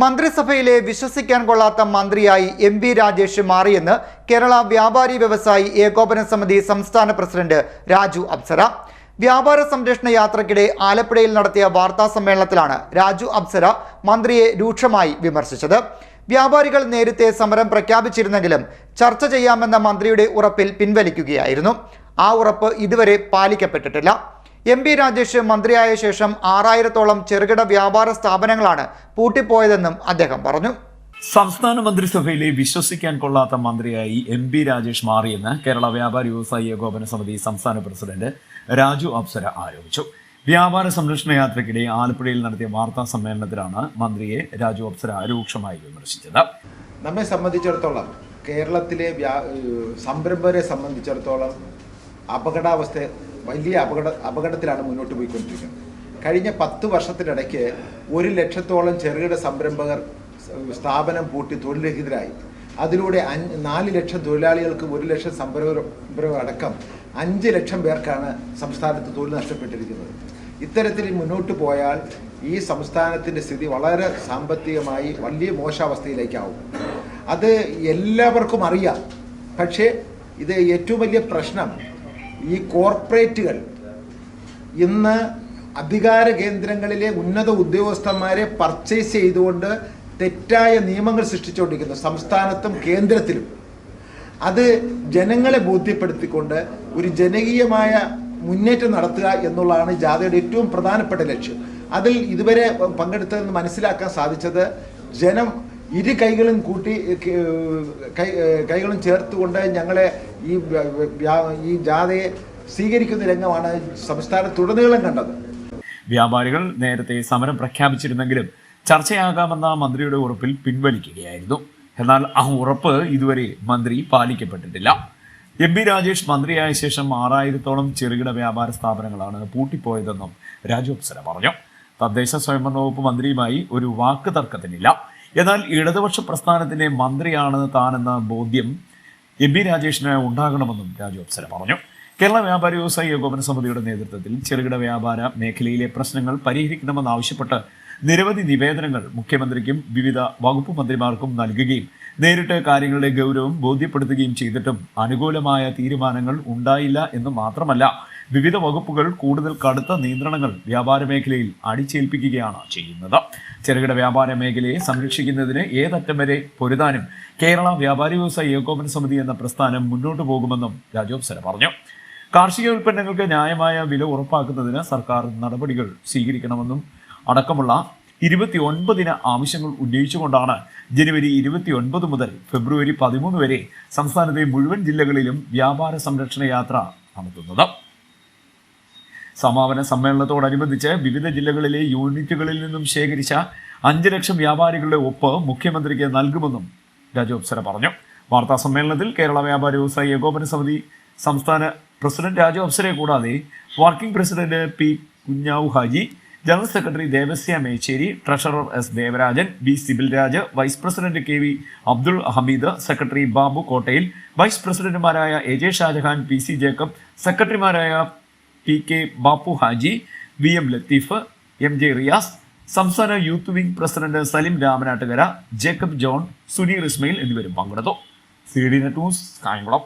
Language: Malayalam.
മന്ത്രിസഭയിലെ വിശ്വസിക്കാൻ കൊള്ളാത്ത മന്ത്രിയായി എം വി രാജേഷ് മാറിയെന്ന് കേരള വ്യാപാരി വ്യവസായി ഏകോപന സമിതി സംസ്ഥാന പ്രസിഡന്റ് രാജു അപ്സര. വ്യാപാര സംരക്ഷണ യാത്രക്കിടെ ആലപ്പുഴയിൽ നടത്തിയ വാർത്താ സമ്മേളനത്തിലാണ് രാജു അപ്സര മന്ത്രിയെ രൂക്ഷമായി വിമർശിച്ചത്. വ്യാപാരികൾ നേരത്തെ സമരം പ്രഖ്യാപിച്ചിരുന്നെങ്കിലും ചർച്ച ചെയ്യാമെന്ന മന്ത്രിയുടെ ഉറപ്പിൽ പിൻവലിക്കുകയായിരുന്നു. ആ ഉറപ്പ് ഇതുവരെ പാലിക്കപ്പെട്ടിട്ടില്ല. എം പി രാജേഷ് മന്ത്രിയായ ശേഷം ആറായിരത്തോളം ചെറുകിട വ്യാപാര സ്ഥാപനങ്ങളാണ് പൂട്ടിപ്പോയതെന്നും അദ്ദേഹം പറഞ്ഞു. സംസ്ഥാന മന്ത്രിസഭയിലെ വിശ്വസിക്കാൻ കൊള്ളാത്ത മന്ത്രിയായി എം പി രാജേഷ് മാറിയെന്ന് കേരള വ്യാപാരി വ്യവസായി ഏകോപന സമിതി സംസ്ഥാന പ്രസിഡന്റ് രാജു അപ്സര ആരോപിച്ചു. വ്യാപാര സംരക്ഷണ യാത്രയ്ക്കിടെ ആലപ്പുഴയിൽ നടത്തിയ വാർത്താ സമ്മേളനത്തിലാണ് മന്ത്രിയെ രാജു അപ്സര രൂക്ഷമായി വിമർശിച്ചത്. നമ്മെ സംബന്ധിച്ചിടത്തോളം കേരളത്തിലെ സംരംഭരെ സംരംഭകരെ സംബന്ധിച്ചിടത്തോളം അപകടാവസ്ഥ വലിയ അപകട അപകടത്തിലാണ് മുന്നോട്ട് പോയിക്കൊണ്ടിരിക്കുന്നത്. കഴിഞ്ഞ പത്ത് വർഷത്തിനിടയ്ക്ക് ഒരു ലക്ഷത്തോളം ചെറുകിട സംരംഭകർ സ്ഥാപനം പൂട്ടി തൊഴിൽരഹിതരായി. അതിലൂടെ അഞ്ച് നാല് ലക്ഷം തൊഴിലാളികൾക്ക് ഒരു ലക്ഷം സംരംഭം അടക്കം അഞ്ച് ലക്ഷം പേർക്കാണ് സംസ്ഥാനത്ത് തൊഴിൽ നഷ്ടപ്പെട്ടിരിക്കുന്നത്. ഇത്തരത്തിൽ മുന്നോട്ട് പോയാൽ ഈ സംസ്ഥാനത്തിന്റെ സ്ഥിതി വളരെ സാമ്പത്തികമായി വലിയ മോശാവസ്ഥയിലേക്കാവും. അത് എല്ലാവർക്കും അറിയാം. പക്ഷേ ഇത് ഏറ്റവും വലിയ പ്രശ്നം ഈ കോർപ്പറേറ്റുകൾ ഇന്ന് അധികാര കേന്ദ്രങ്ങളിലെ ഉന്നത ഉദ്യോഗസ്ഥന്മാരെ പർച്ചേസ് ചെയ്തുകൊണ്ട് തെറ്റായ നിയമങ്ങൾ സൃഷ്ടിച്ചുകൊണ്ടിരിക്കുന്നു. സംസ്ഥാനത്തും കേന്ദ്രത്തിലും. അത് ജനങ്ങളെ ബോധ്യപ്പെടുത്തിക്കൊണ്ട് ഒരു ജനകീയമായ മുന്നേറ്റം നടത്തുക എന്നുള്ളതാണ് ജാഥയുടെ ഏറ്റവും പ്രധാനപ്പെട്ട ലക്ഷ്യം. അതിൽ ഇതുവരെ പങ്കെടുത്തതെന്ന് മനസ്സിലാക്കാൻ സാധിച്ചത് ജനം ഇരു കൈകളും കൂട്ടി കൈകളും ചേർത്തുകൊണ്ട് ഞങ്ങളെ ഈ ഈ ജാഥയെ സ്വീകരിക്കുന്ന രംഗമാണ് സംസ്ഥാനത്തുടനീളം കണ്ടത്. വ്യാപാരികൾ നേരത്തെ സമരം പ്രഖ്യാപിച്ചിരുന്നെങ്കിലും ചർച്ചയാകാമെന്ന മന്ത്രിയുടെ ഉറപ്പിൽ പിൻവലിക്കുകയായിരുന്നു. എന്നാൽ ആ ഉറപ്പ് ഇതുവരെ മന്ത്രി പാലിക്കപ്പെട്ടിട്ടില്ല. എം പി രാജേഷ് മന്ത്രിയായ ശേഷം ആറായിരത്തോളം ചെറുകിട വ്യാപാര സ്ഥാപനങ്ങളാണ് പൂട്ടിപ്പോയതെന്നും രാജോപ്സര പറഞ്ഞു. തദ്ദേശ സ്വയംഭരണ വകുപ്പ് മന്ത്രിയുമായി ഒരു വാക്ക് തർക്കത്തിനില്ല എന്നാൽ ഇടതുപക്ഷ പ്രസ്ഥാനത്തിന്റെ മന്ത്രിയാണ് താനെന്ന ബോധ്യം എം പി രാജേഷിന് ഉണ്ടാകണമെന്നും രാജു അപ്സര പറഞ്ഞു. കേരള വ്യാപാരി വ്യവസായി ഏകോപന സമിതിയുടെ നേതൃത്വത്തിൽ ചെറുകിട വ്യാപാര മേഖലയിലെ പ്രശ്നങ്ങൾ പരിഹരിക്കണമെന്നാവശ്യപ്പെട്ട് നിരവധി നിവേദനങ്ങൾ മുഖ്യമന്ത്രിക്കും വിവിധ വകുപ്പ് മന്ത്രിമാർക്കും നൽകുകയും നേരിട്ട് കാര്യങ്ങളുടെ ഗൗരവം ബോധ്യപ്പെടുത്തുകയും ചെയ്തിട്ടും അനുകൂലമായ തീരുമാനങ്ങൾ ഉണ്ടായില്ല എന്ന് മാത്രമല്ല വിവിധ വകുപ്പുകൾ കൂടുതൽ കടുത്ത നിയന്ത്രണങ്ങൾ വ്യാപാര മേഖലയിൽ അടിച്ചേൽപ്പിക്കുകയാണ് ചെയ്യുന്നത്. ചെറുകിട വ്യാപാര മേഖലയെ സംരക്ഷിക്കുന്നതിന് ഏതറ്റം വരെ പൊരുതാനും കേരള വ്യാപാരി വ്യവസായ ഏകോപന സമിതി എന്ന പ്രസ്ഥാനം മുന്നോട്ടു പോകുമെന്നും രാജോപ്സര പറഞ്ഞു. കാർഷിക ഉൽപ്പന്നങ്ങൾക്ക് ന്യായമായ വില ഉറപ്പാക്കുന്നതിന് സർക്കാർ നടപടികൾ സ്വീകരിക്കണമെന്നും അടക്കമുള്ള ഇരുപത്തി ഒൻപതിന് ആവശ്യങ്ങൾ ഉന്നയിച്ചുകൊണ്ടാണ് ജനുവരി ഇരുപത്തി ഒൻപത് മുതൽ ഫെബ്രുവരി പതിമൂന്ന് വരെ സംസ്ഥാനത്തെ മുഴുവൻ ജില്ലകളിലും വ്യാപാര സംരക്ഷണ യാത്ര നടത്തുന്നത്. സമാപന സമ്മേളനത്തോടനുബന്ധിച്ച് വിവിധ ജില്ലകളിലെ യൂണിറ്റുകളിൽ നിന്നും ശേഖരിച്ച അഞ്ച് ലക്ഷം വ്യാപാരികളുടെ ഒപ്പ് മുഖ്യമന്ത്രിക്ക് നൽകുമെന്നും രാജോപ്സര പറഞ്ഞു. വാർത്താ സമ്മേളനത്തിൽ കേരള വ്യാപാരി വ്യവസായി ഏകോപന സമിതി സംസ്ഥാന പ്രസിഡന്റ് രാജു അപ്സരെ കൂടാതെ working president P Kunhavu Haji general secretary Devasya Mecheri treasurer S Devarajan B Sibil Raj vice president K V Abdul Hameed secretary Babu Kottayil vice പ്രസിഡന്റുമാരായ A J Shajahan P C Jacob സെക്രട്ടറിമാരായ P K Bappu Haji V M Latheef M J Riyas സംസ്ഥാന youth wing president Salim Ramanattukara Jacob John Suneer Ismail എന്നിവരും പങ്കെടുത്തു. C D net news Kayamkulam